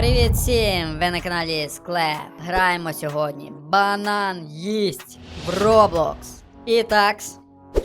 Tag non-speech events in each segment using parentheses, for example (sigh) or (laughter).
Привіт всім! Ви на каналі Склеп. Граємо сьогодні. Банан їсть в Roblox. І такс.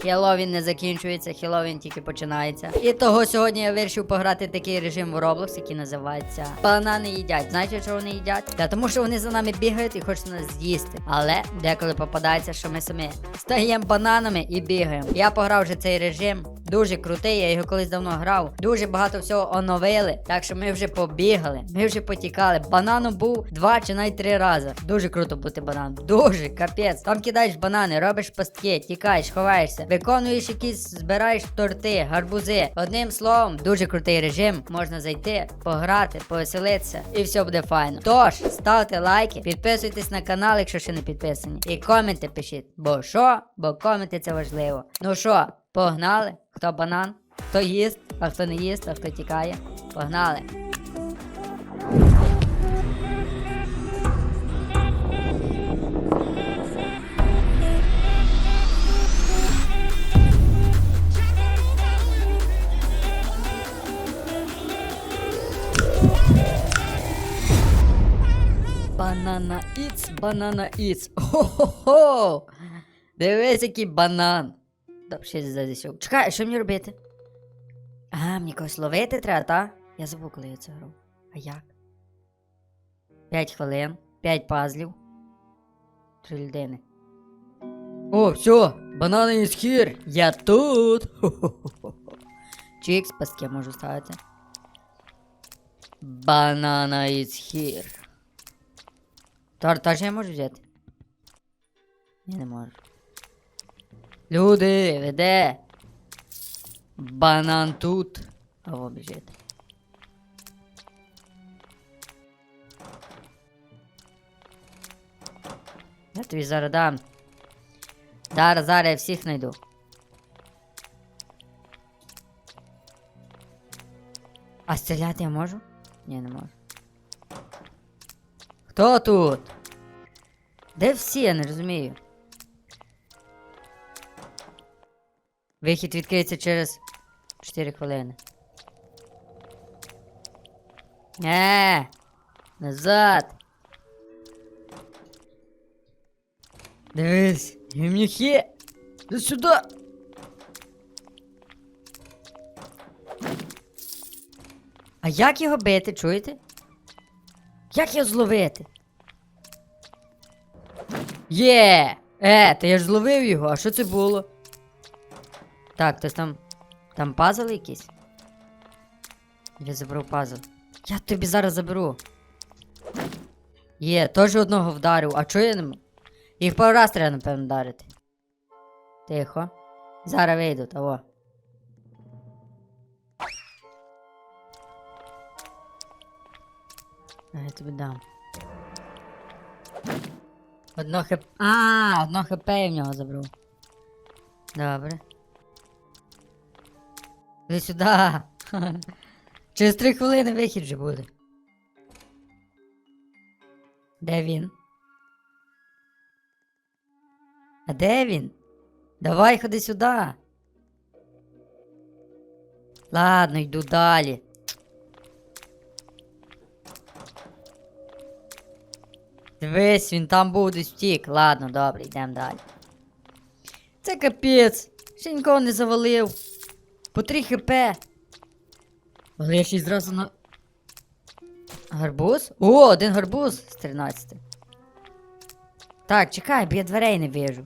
Хеллоуін не закінчується, Хеллоуін тільки починається. І того сьогодні я вирішив пограти такий режим в Roblox, який називається Банани їдять. Знаєте, чого вони їдять? Та тому що вони за нами бігають і хочуть нас з'їсти. Але деколи попадається, що ми самі стаємо бананами і бігаємо. Я пограв вже цей режим. Дуже крутий, я його колись давно грав. Дуже багато всього оновили. Так що ми вже побігали, ми вже потікали. Бананом був два чи навіть три рази. Дуже круто бути бананом. Дуже капець. Там кидаєш банани, робиш пастки, тікаєш, ховаєшся, виконуєш якісь, збираєш торти, гарбузи. Одним словом, дуже крутий режим. Можна зайти, пограти, повеселитися, і все буде файно. Тож, ставте лайки, підписуйтесь на канал, якщо ще не підписані. І коменти пишіть. Бо що? Бо коменти це важливо. Ну що, погнали? Хто банан? Хто їсть, а хто не їсть, а хто тікає. Погнали. Банана іц, банана іц. Хо-хо-хо! Дивись, який банан. Та ще зайшов. Чекай, що мені робити? А, мені когось ловити треба, та? Я забув, коли я це грав. А як? П'ять хвилин, п'ять пазлів. Три людини. О, все, банани із хір. Я тут. Чікс, паски можу ставити. Банана із хір. Тор теж я можу взяти? Ні, не можу. Люди, ви де? Банан тут. А во біжить. Я тобі зараз дам. Зараз, зараз я всіх знайду. А стріляти я можу? Ні, не можу. Хто тут? Де всі, я не розумію. Вихід відкриється через 4 хвилини. Не, назад. Дивись, гімнюхи. До сюди. А як його бити, чуєте? Як його зловити? Є! Е, та я ж зловив його, а що це було? Так, хтось там. Там пазл якийсь? Я заберу пазл. Я тобі зараз заберу. Є, теж одного вдарив. А чого я не Їх пару раз треба, напевно, вдарити. Тихо. Зараз вийду, того. Я тобі дам. Одно хп. А, одно хп я в нього заберу. Добре. Іди сюди. (laughs) Через три хвилини вихід вже буде. Де він? А де він? Давай ходи сюди. Ладно, йду далі. Дивись, він там був десь втік. Ладно, добре, йдемо далі. Це капець. Ще нікого не завалив. По 3 хп. Але я ще й зразу на. Гарбуз? О, один гарбуз з 13. Так, чекай, бо я дверей не вижу.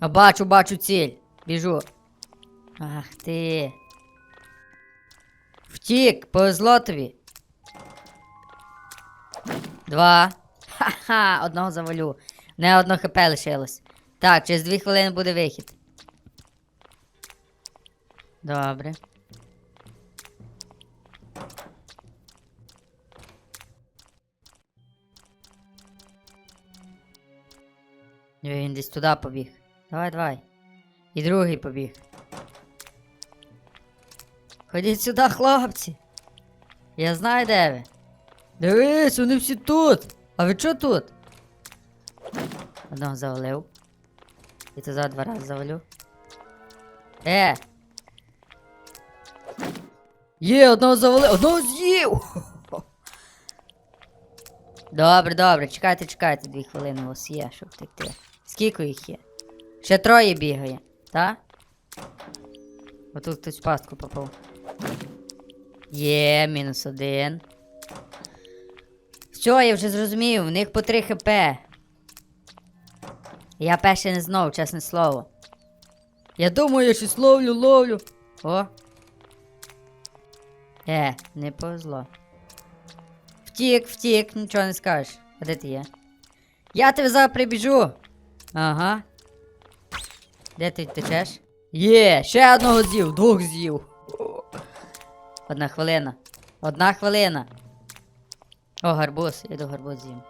А бачу, бачу ціль. Біжу. Ах ти. Втік, повезло тобі. Два. Ха-ха, одного завалю. Не одно хп лишилось. Так, через дві хвилини буде вихід. Добре. Він десь туди побіг. Давай, давай. І другий побіг. Ходіть сюди, хлопці. Я знаю, де ви. Дивись, вони всі тут. А ви чого тут? Одного завалив. І туди два рази завалю. Е! Є, одного завали, одного з'їв! (laughs) Добре, добре, чекайте, чекайте, дві хвилини у вас є, щоб втекти. Скільки їх є? Ще троє бігає, так? Отут хтось в пастку попав. Є, мінус один. Все, я вже зрозумів, в них по 3 хп. Я перше не знов, чесне слово. Я думаю, я щось ловлю, ловлю. О. Е, не повезло. Втік, втік, нічого не скажеш. А де ти є? Я тебе зараз прибіжу. Ага. Де ти течеш? Є, ще одного з'їв, двох з'їв. Одна хвилина. Одна хвилина. О, гарбуз, іду гарбуз з'їм.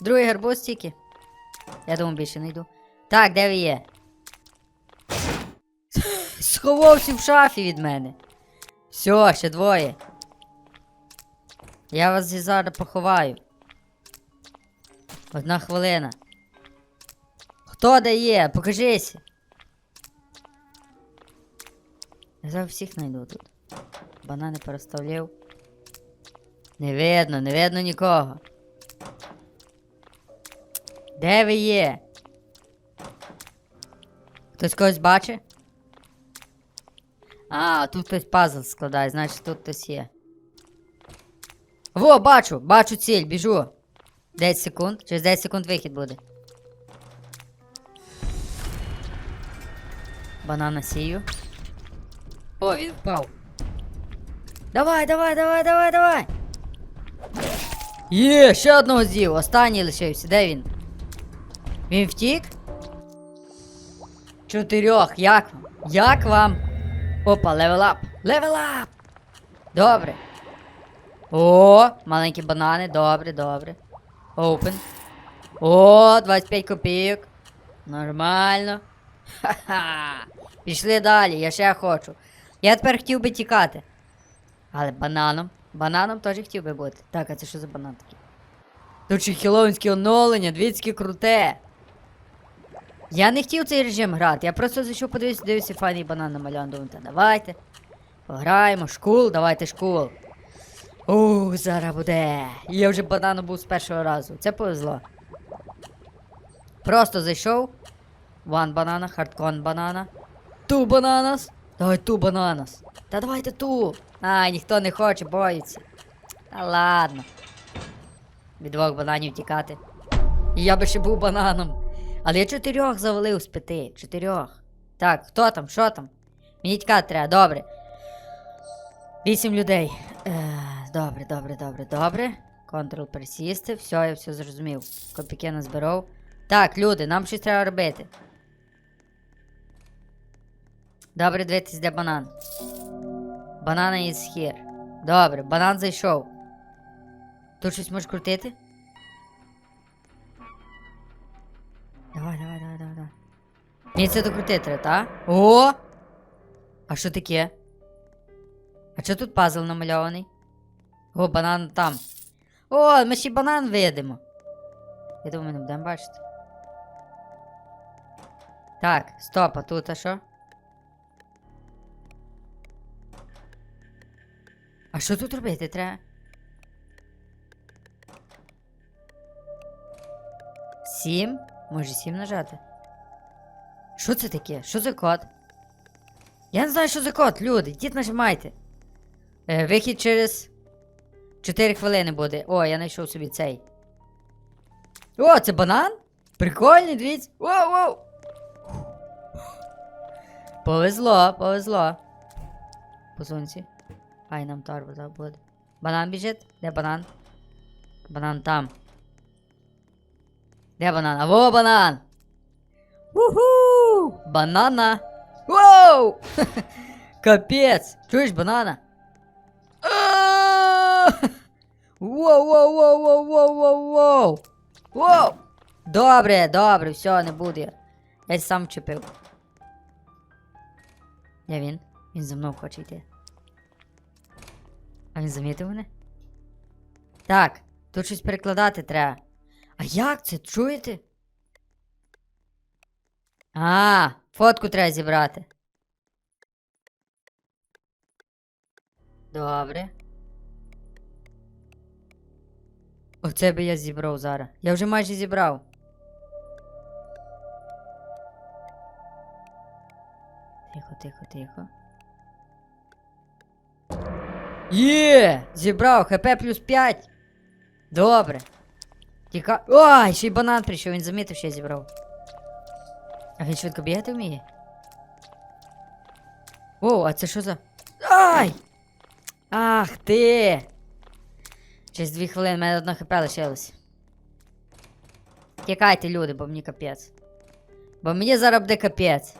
Другий гарбуз тільки. Я думаю, більше не йду. Так, де ви є? (laughs) Сховався в шафі від мене. Все, ще двоє. Я вас зараз поховаю. Одна хвилина. Хто де є? Покажися. Я зараз всіх знайду тут. Банани переставляв. Не видно, не видно нікого. Де ви є? Хтось когось бачить? А, тут хтось пазл складає, значить тут хтось є. Во, бачу, бачу ціль, біжу. 10 секунд. Через 10 секунд вихід буде. Банана сію. О, він впав. Давай, давай, давай, давай, давай. Є, ще одного з'їв. Останній лишився. Де він? Він втік? Чотирьох. Як вам? Як вам? Опа, левел ап. Левел ап! Добре. О, маленькі банани, добре, добре. Open. О, 25 копійок. Нормально. Ха-ха. Пішли далі, я ще хочу. Я тепер хотів би тікати. Але бананом. Бананом теж хотів би бути. Так, а це що за банан такий? Тут ще хілоуінське оновлення, дивіться, круте. Я не хотів цей режим грати, я просто зайшов подивитися, дивився файний банан намальон. Думаю, та давайте. Пограємо, шкул, давайте шкул. Ух, зараз буде. Я вже бананом був з першого разу. Це повезло. Просто зайшов. One банана, хардкон банана. Ту бананас. Давай ту бананас. Та давайте ту. Ай, ніхто не хоче, боїться. Та ладно. Від двох бананів тікати. Я би ще був бананом. Але я чотирьох завалив з п'яти. Чотирьох. Так, хто там? Що там? Мені тікати треба, добре. Вісім людей. Е, добре, добре, добре, добре. Контрол пересісти. Все, я все зрозумів. Копійки назбирав. Так, люди, нам щось треба робити. Добре, дивитись, де банан. Банана із here. Добре, банан зайшов. Тут щось можеш крутити? Давай, давай, давай, давай, давай. Мені це докрутити та? О! А що таке? А чого тут пазл намальований? О, банан там. О, ми ще банан видимо. Я думаю, ми не будемо бачити. Так, стоп, а тут а що? А що тут робити треба? Сім? Може сім нажати? Що це таке? Що за код? Я не знаю, що за код, люди. Йдіть нажимайте. Е, вихід через 4 хвилини буде. О, я знайшов собі цей. О, це банан? Прикольний, дивіться. Воу, воу. Повезло, повезло. Посунься. Ай, нам торба буде. Банан біжить? Де банан? Банан там. Де банан? А во банан! Уху! Банана! Воу! Капець! Чуєш банана? Воу, воу! Добре, добре, все, не буде. Я сам вчепив. Де він? Він за мною хоче йти. А він замітив мене? Так, тут щось перекладати треба. А як це? Чуєте? А, фотку треба зібрати. Добре. Оце би я зібрав зараз. Я вже майже зібрав. Тихо, тихо, тихо. Є! Зібрав ХП плюс 5. Добре. Тіка. Ой, ще й банан прийшов, він замітив, що я зібрав. А він швидко бігати вміє? О, а це що за. Ай! Ах ти! Через дві хвилини в мене одна хп лишилось. Тікайте, люди, бо мені капець. Бо мені зараз буде капець.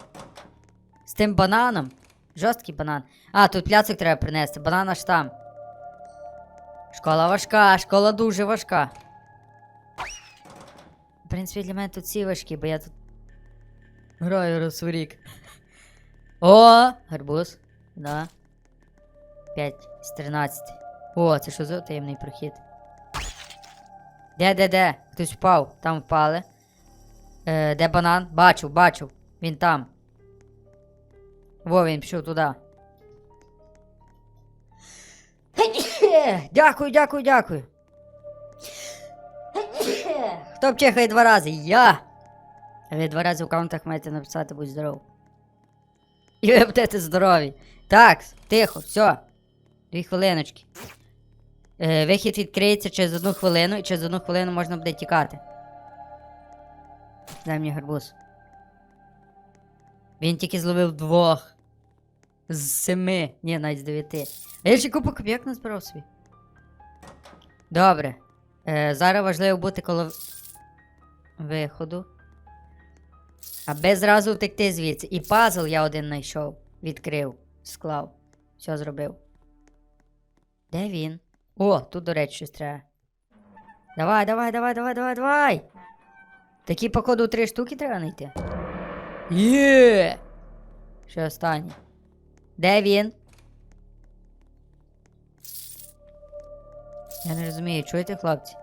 З тим бананом. Жорсткий банан. А, тут пляцок треба принести. Банан аж там. Школа важка, школа дуже важка. В принципі, для мене тут всі важкі, бо я тут. Граю розсурік. О! Гарбуз. Да. 5 з 13. О, це що за таємний прохід? Де, де, де? Хтось впав. Там впали. Е, де банан? Бачу, бачу. Він там. Во, він пішов туди. Дякую, дякую, дякую. Хто б чехає два рази? Я! А ви два рази в аккаунтах маєте написати будь здоров. І ви будете здорові. Так, тихо, все. Дві хвилиночки. Е, вихід відкриється через одну хвилину, і через одну хвилину можна буде тікати. Дай мені гарбуз. Він тільки зловив двох. З семи. Ні, навіть з дев'яти. А я ще купу копійок назбирав собі. Добре. Е, зараз важливо бути коло виходу. Аби зразу втекти звідси. І пазл я один знайшов. Відкрив, склав. Все зробив. Де він? О, тут, до речі, щось треба. Давай, давай, давай, давай, давай, давай. Такі, походу, три штуки треба знайти. Є! Ще останнє. Де він? Я не розумію, чуєте, хлопці?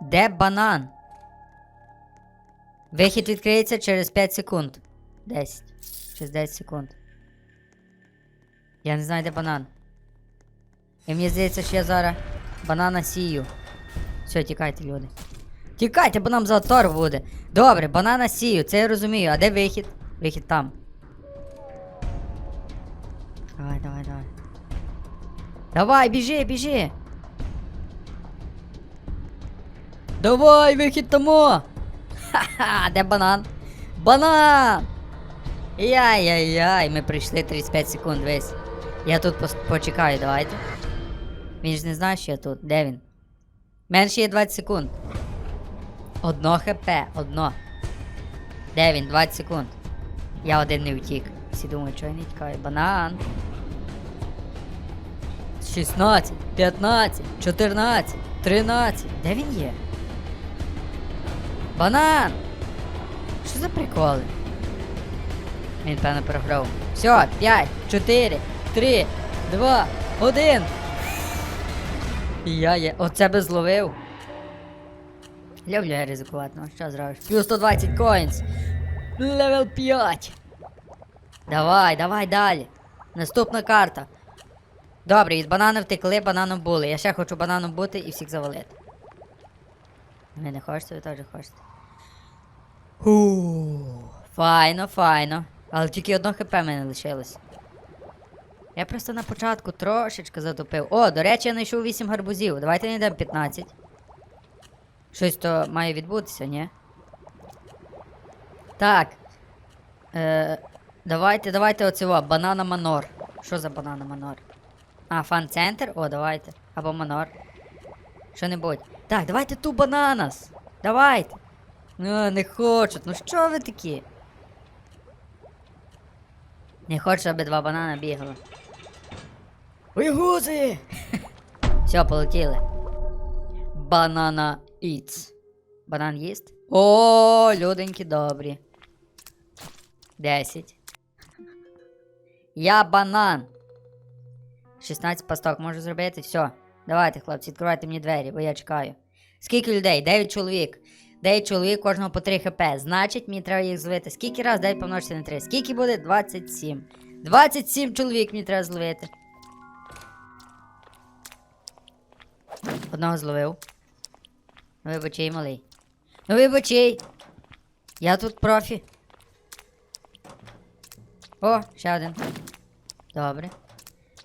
Де банан? Вихід відкриється через 5 секунд. 10. Через 10 секунд. Я не знаю, де банан. І мені здається, що я зараз банана сію. Все, тікайте, люди. Тікайте, бо нам затор буде. Добре, банана сію, це я розумію. А де вихід? Вихід там. Давай, давай, біжи, біжи. Давай, вихід тому. Ха-ха, де банан? Банан! Яй-яй-яй, ми прийшли 35 секунд весь. Я тут почекаю, давайте. Він ж не знає, що я тут. Де він? Менше є 20 секунд. Одно хп, одно. Де він? 20 секунд. Я один не втік. Всі думають, що я не тікаю. Банан. 16, 15, 14, 13. Де він є? Банан! Що за приколи? Він, певно, програв. Все, 5, 4, 3, 2, 1. І я є. Оце би зловив. Люблю я ризикувати, ну що зробиш? Плюс 120 коїнс. Левел 5. Давай, давай далі. Наступна карта. Добре, від банану втекли, бананом були. Я ще хочу бананом бути і всіх завалити. Ви не хочете, ви теж хочете. Фу. Файно, файно. Але тільки одно хп мене лишилось. Я просто на початку трошечки затопив. О, до речі, я знайшов 8 гарбузів. Давайте не йдемо 15. Щось то має відбутися, ні? Так. Е, давайте, давайте оцього. Банана Манор. Що за банана Манор? А, фан-центр? О, давайте. Або Манор. Що-небудь. Так, давайте ту бананас. Давайте. Ну, не хочуть. Ну що ви такі? Не хочу, аби два банана бігали. Ой, гузи! (laughs) Все, полетіли. Банана eats. Банан їсть? О, люденькі добрі. Десять. Я банан. 16 пасток можу зробити. Все. Давайте, хлопці, відкривайте мені двері, бо я чекаю. Скільки людей? 9 чоловік. 9 чоловік, кожного по 3 хп. Значить, мені треба їх зловити. Скільки раз 9 помножити на 3? Скільки буде? 27. 27 чоловік мені треба зловити. Одного зловив. Ну вибачай, малий. Ну вибачай. Я тут профі. О, ще один. Добре.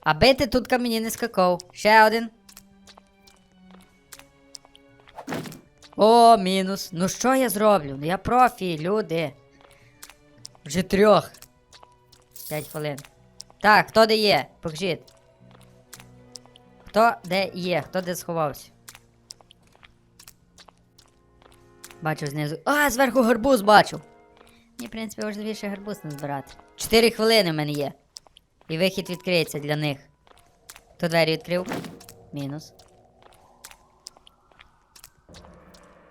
А бити тут камені не скакав. Ще один. О, мінус. Ну що я зроблю? Ну я профі, люди. Вже трьох. П'ять хвилин. Так, хто де є? Покажіть. Хто де є? Хто де сховався? Бачу знизу. А, зверху гарбуз бачу. Мені, в принципі, важливіше гарбуз не збирати. Чотири хвилини в мене є. І вихід відкриється для них. Хто двері відкрив? Мінус.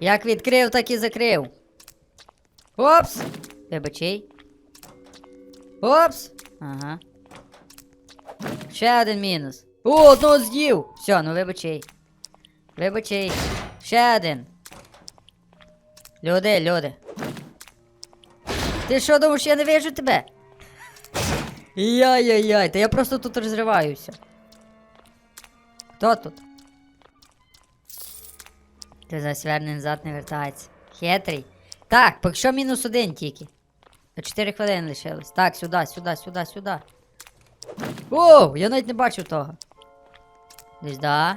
Як відкрив, так і закрив. Опс! Вибачай. Опс! Ага. Ще один мінус. О, одного з'їв! Все, ну вибачай. Вибачай. Ще один. Люди, люди. Ти що думаєш, я не вижу тебе? Яй-яй-яй, та я просто тут розриваюся. Хто тут? Ти засверне назад не вертається. Хитрий. Так, поки що мінус один тільки. До 4 хвилини лишилось. Так, сюди, сюди, сюди, сюди. Оу, я навіть не бачив того. Десь да.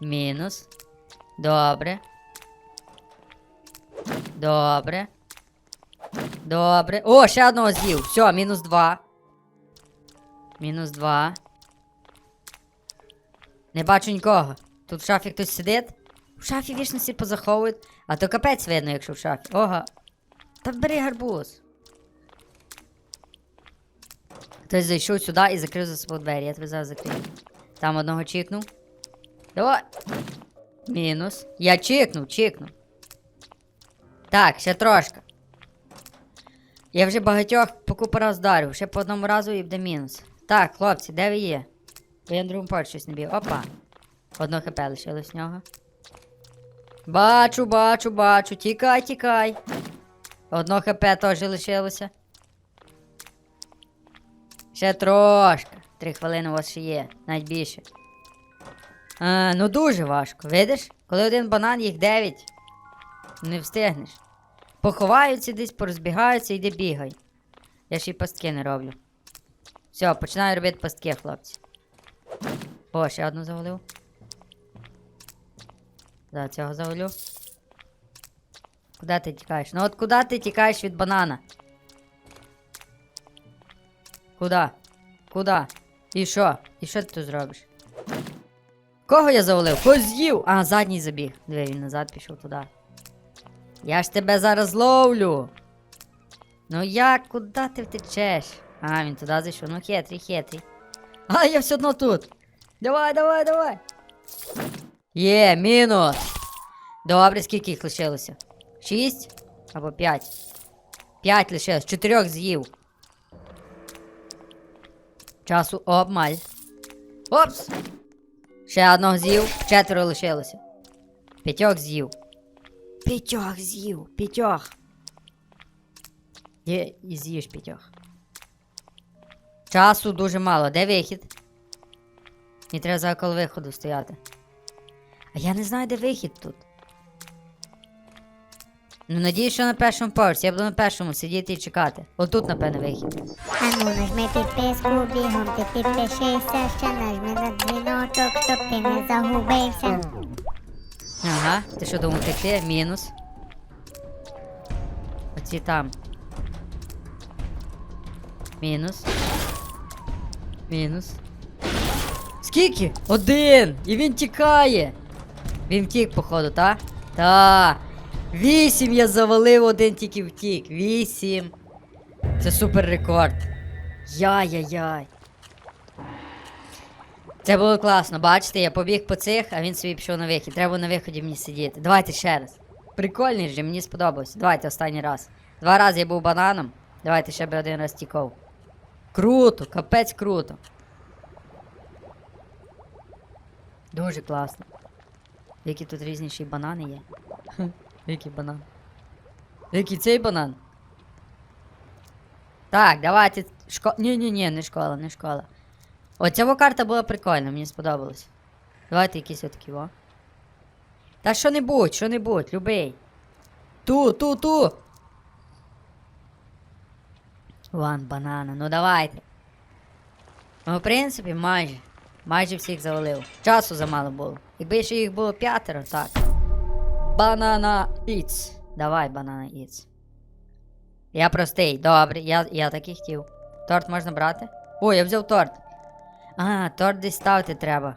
Мінус. Добре. Добре. Добре. О, ще одного з'їв. Все, мінус два. Мінус два. Не бачу нікого. Тут в шафі хтось сидить. В шафі вічності позаховують. А то капець видно, якщо в шафі. Ого. Та бери гарбуз. Хтось зайшов сюди і закрив за собою двері. Я тебе зараз закрию. Там одного чікнув. Давай. Мінус. Я чикнув, чикнув. Так, ще трошки. Я вже багатьох по купу раз вдарив, ще по одному разу і буде мінус. Так, хлопці, де ви є? Я на другому полі щось не бів. Опа. Одно хп лишилось в нього. Бачу, бачу, бачу. Тікай, тікай. Одно хп теж лишилося. Ще трошки. Три хвилини у вас ще є, навіть більше. А, ну дуже важко. Видиш? Коли один банан, їх дев'ять. Не встигнеш. Поховаються десь, порозбігаються, йди бігай. Я ще й пастки не роблю. Все, починаю робити пастки, хлопці. О, ще одну завалив. За цього завалю. Куди ти тікаєш? Ну от куди ти тікаєш від банана? Куда? Куда? І що? І що ти тут зробиш? Кого я завалив? Когось з'їв! А, задній забіг. Диви, він назад пішов туди. Я ж тебе зараз ловлю. Ну як, куди ти втечеш? А, він туди зайшов. Ну хитрий, хитрий. А, я все одно тут. Давай, давай, давай. Є, мінус. Добре, скільки їх лишилося? Шість або п'ять. П'ять лишилось. Чотирьох з'їв. Часу обмаль. Опс! Ще одного з'їв. Четверо лишилося. П'ятьох з'їв. П'ятьох з'їв. П'ятьох. Є і з'їж п'ятьох. Часу дуже мало. Де вихід? Мені треба за около виходу стояти. А я не знаю, де вихід тут. Ну, надіюсь, що на першому поверсі. Я буду на першому сидіти і чекати. Отут, напевне, вихід. Ану, нажми підписку, бігом ти підпишися, ще нажми на дзвіночок, щоб ти не загубився. Ага, ти що думав втекти? Мінус. Оці там. Мінус. Мінус. Скільки? Один! І він тікає! Він втік, походу, та? Та. Вісім я завалив, один тільки втік. Вісім. Це супер рекорд. Яй-яй-яй. Це було класно, бачите, я побіг по цих, а він собі пішов на вихід. Треба на виході мені сидіти. Давайте ще раз. Прикольний же, мені сподобався. Давайте останній раз. Два рази я був бананом. Давайте ще би один раз тікав. Круто, капець круто. Дуже класно. Які тут різні ще й банани є. Який банан? Який цей банан? Так, давайте. Шко... Ні-ні-ні, не школа, не школа. Оця карта була прикольна, мені сподобалось. Давайте якийсь отакий, о. Та що-небудь, що-небудь, любий. Ту, ту, ту. Ван банана, ну давайте. Ну, в принципі, майже. Майже всіх завалив. Часу замало було. Якби ще їх було п'ятеро, так. Банана іц. Давай, банана іц. Я простий, добре, я, я так і хотів. Торт можна брати? О, я взяв торт. А, торт десь ставити треба.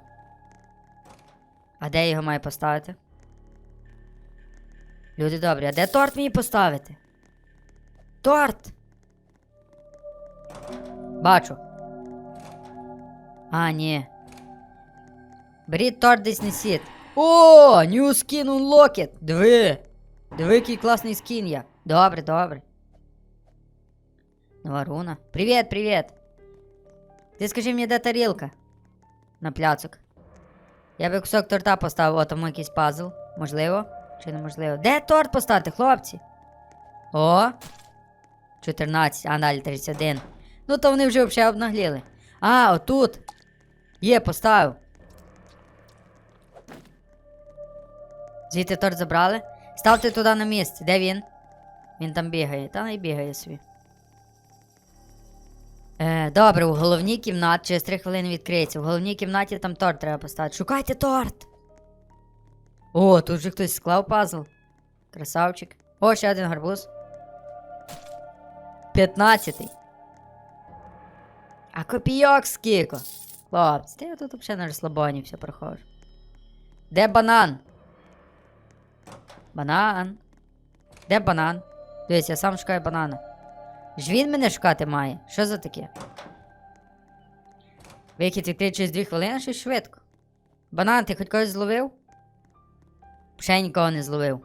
А де я його маю поставити? Люди добрі, а де торт мені поставити? Торт! Бачу. А, ні. Беріть торт десь несіть. О, new skin unlocked. Диви. Диви, який класний скін я. Добре, добре. Руна. Привіт, привіт. Ти скажи мені, де тарілка? На пляцок. Я би кусок торта поставив, о, тому якийсь пазл. Можливо? Чи неможливо? Де торт поставити, хлопці? О! 14, а далі 31. Ну то вони вже взагалі обнагліли. А, отут. Є, поставив. Звідти торт забрали? Ставте туди на місце. Де він? Він там бігає. Та не бігає собі. Е, добре, у головній кімнаті через 3 хвилини відкриється. В головній кімнаті там торт треба поставити. Шукайте торт! О, тут же хтось склав пазл. Красавчик. О, ще один гарбуз. 15. А копійок скільки? Хлопці, я тут взагалі на розслабоні все проходжу. Де банан? Банан. Де банан? Дивись, я сам шукаю банана. Ж він мене шукати має. Що за таке? Вихід відкрити через 2 хвилини, щось швидко. Банан, ти хоч когось зловив? Ще нікого не зловив.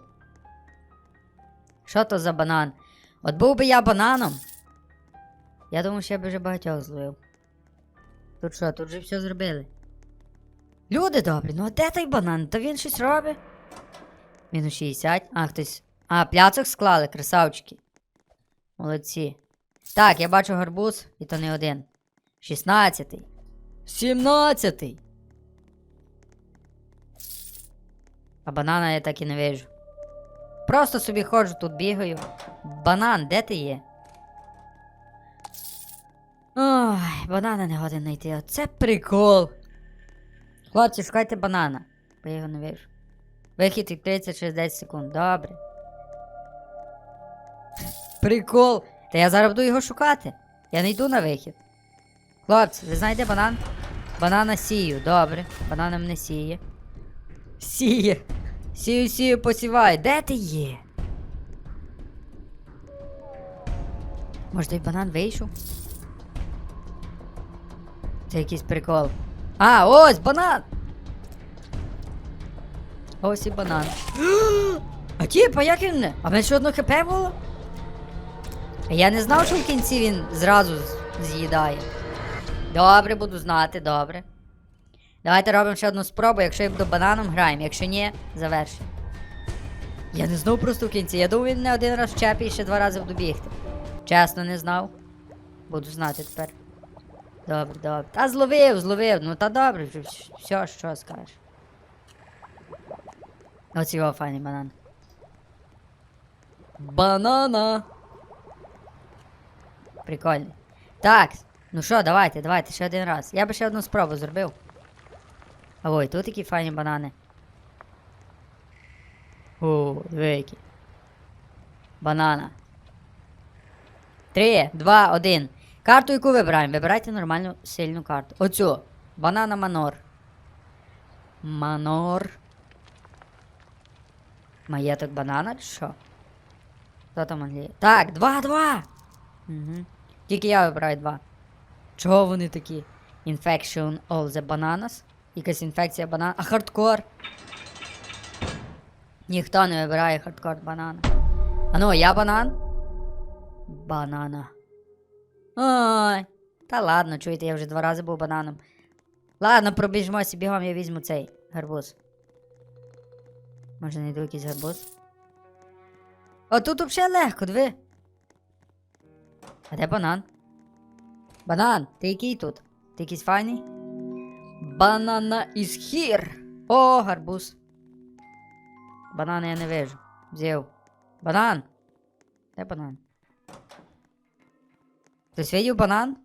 Що то за банан? От був би я бананом. Я думаю, що я б вже багатьох зловив. Тут що, тут же все зробили. Люди добрі, ну а де той банан? Та він щось робить. Мінус 60. А, хтось. А, пляцок склали, красавчики. Молодці. Так, я бачу гарбуз, і то не один. 16. 17. А банана я так і не вижу. Просто собі ходжу тут бігаю. Банан, де ти є? Ой, банана не годен знайти. Оце прикол. Хлопці, шукайте банана. Бо я його не вижу. Вихід відкриється через 10 секунд. Добре. Прикол. Та я зараз буду його шукати. Я не йду на вихід. Хлопці, ви знаєте банан? Банана сію, добре. Бананом не сіє. Сіє. Сію, сію, посівай. Де ти є? Може той банан вийшов? Це якийсь прикол. А, ось банан! Ось і банан. (gasps) А тіпа, як він? А мене ще одно хп було? Я не знав, що в кінці він зразу з'їдає. Добре, буду знати, добре. Давайте робимо ще одну спробу. Якщо я буду бананом, граємо. Якщо ні, завершимо. Я не знав просто в кінці. Я думав, він не один раз вчепі і ще два рази буду бігти. Чесно, не знав. Буду знати тепер. Добре, добре. Та зловив, зловив. Ну та добре, все, що скажеш. Ось його файний банан. Банана. Прикольний. Так, ну що, давайте, давайте, ще один раз. Я би ще одну спробу зробив. А ой, тут такі файні банани. О, диви. Банана. Три, два, один. Карту, яку вибираємо? Вибирайте нормальну сильну карту. Оцю. Банана Манор. Манор. Маєток банана що? Хто там англіє? Так, два, два! Угу. Тільки я вибираю два. Чого вони такі? Infection all the bananas. Якась інфекція банана. А хардкор. Ніхто не вибирає хардкор банана. А ну, я банан? Банана. Ой. Та ладно, чуєте, я вже два рази був бананом. Ладно, пробіжмося бігом, я візьму цей гарбуз. Може знайду якийсь гарбуз? О, тут взагалі легко, диви. А де банан? Банан, ти який тут? Ти якийсь файний? Банана is here. О, гарбуз. Банана я не вижу. Взяв. Банан. Де банан? Хтось видів банан?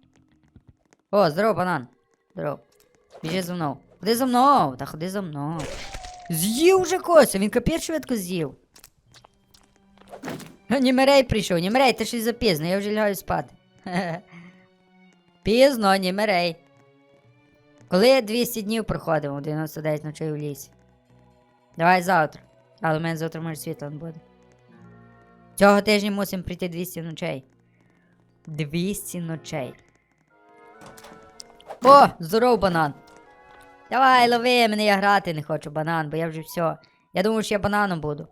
О, здоров, банан. Здоров. Біжи за мною. Ходи за мною. Та ходи за мною. З'їв вже Кося, він капець швидко з'їв. Ну, Німерей прийшов, Німерей, ти щось запізно, я вже лягаю спати. (laughs) Пізно, Німерей. Коли 200 днів проходимо, 99 ночей у лісі. Давай завтра. Але в мене завтра може світло не буде. Цього тижня мусимо прийти 200 ночей. 200 ночей. О, здоров, банан. Давай, лови мене, я грати не хочу, банан, бо я вже все. Я думав, що я бананом буду.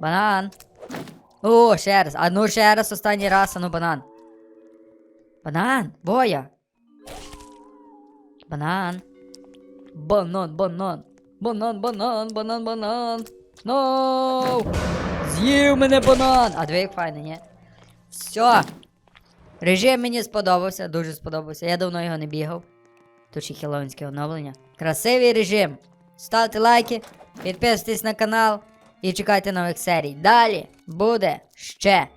Банан. О, ще раз. А ну ще раз, останній раз, а ну банан. Банан, боя. Банан. Банан, банан. Банан, банан, банан, банан. Ноу! З'їв мене банан! А дві файне, ні? Все. Режим мені сподобався, дуже сподобався. Я давно його не бігав. Тут ще оновлення. Красивий режим. Ставте лайки, підписуйтесь на канал і чекайте нових серій. Далі буде ще.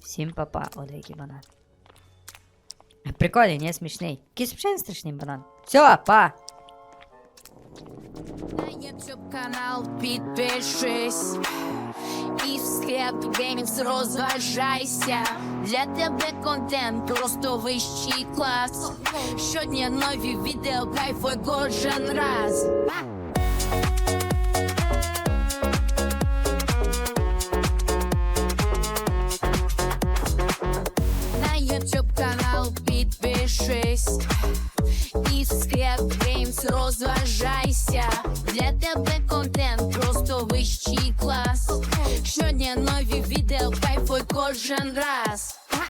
Всім папа, о, який банан. Прикольний, не смішний. Якийсь взагалі страшний банан. Все, па! На YouTube канал підпишись і в склеп геймінг розважайся. Для тебе контент просто вищий клас. Щодня нові відео, кайфуй кожен раз. Підпишись і склеп геймс розважайся. Для тебе контент просто вищий клас. Щодня нові відео, кайфуй кожен раз.